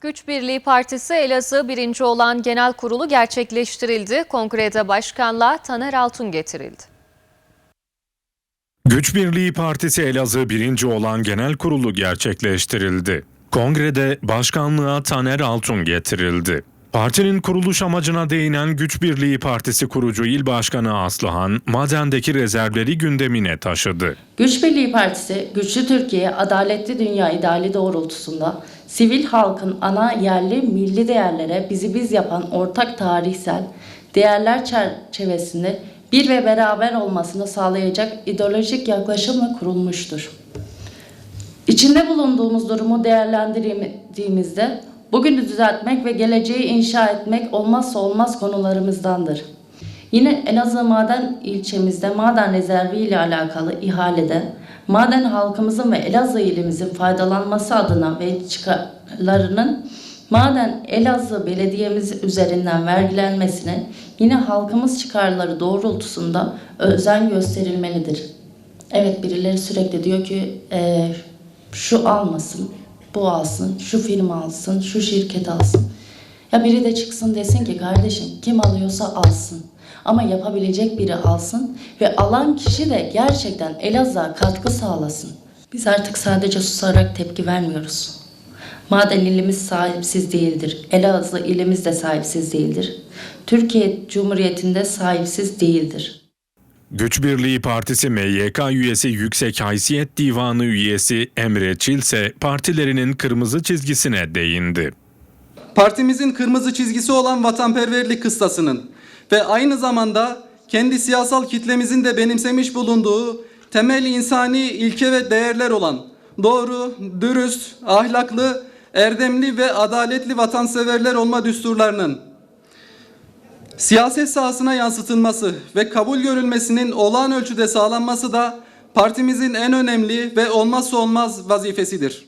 Güç Birliği Partisi Elazığ birinci olan genel kurulu gerçekleştirildi. Kongrede başkanlığa Taner Altun getirildi. Güç Birliği Partisi Elazığ birinci olan genel kurulu gerçekleştirildi. Kongrede başkanlığa Taner Altun getirildi. Partinin kuruluş amacına değinen Güç Birliği Partisi kurucu il başkanı Aslıhan, madendeki rezervleri gündemine taşıdı. Güç Birliği Partisi, güçlü Türkiye, adaletli dünya ideali doğrultusunda sivil halkın ana yerli milli değerlere bizi biz yapan ortak tarihsel değerler çerçevesinde bir ve beraber olmasını sağlayacak ideolojik yaklaşımla kurulmuştur. İçinde bulunduğumuz durumu değerlendirdiğimizde bugünü düzeltmek ve geleceği inşa etmek olmazsa olmaz konularımızdandır. Yine Elazığ Maden ilçemizde maden rezervi ile alakalı ihalede maden halkımızın ve Elazığ ilimizin faydalanması adına ve çıkarlarının maden Elazığ belediyemiz üzerinden vergilenmesine yine halkımız çıkarları doğrultusunda özen gösterilmelidir. Evet birileri sürekli diyor ki eee, şu almasın, bu alsın, şu firma alsın, şu şirket alsın. Ya biri de çıksın desin ki kardeşim kim alıyorsa alsın. Ama yapabilecek biri alsın ve alan kişi de gerçekten Elazığ'a katkı sağlasın. Biz artık sadece susarak tepki vermiyoruz. Maden ilimiz sahipsiz değildir. Elazığ ilimiz de sahipsiz değildir. Türkiye Cumhuriyeti'nde sahipsiz değildir. Güç Birliği Partisi MYK üyesi Yüksek Haysiyet Divanı üyesi Emre Çilse partilerinin kırmızı çizgisine değindi. Partimizin kırmızı çizgisi olan vatanperverlik kıstasının ve aynı zamanda kendi siyasal kitlemizin de benimsemiş bulunduğu temel insani ilke ve değerler olan doğru, dürüst, ahlaklı, erdemli ve adaletli vatanseverler olma düsturlarının siyaset sahasına yansıtılması ve kabul görülmesinin olağan ölçüde sağlanması da partimizin en önemli ve olmazsa olmaz vazifesidir.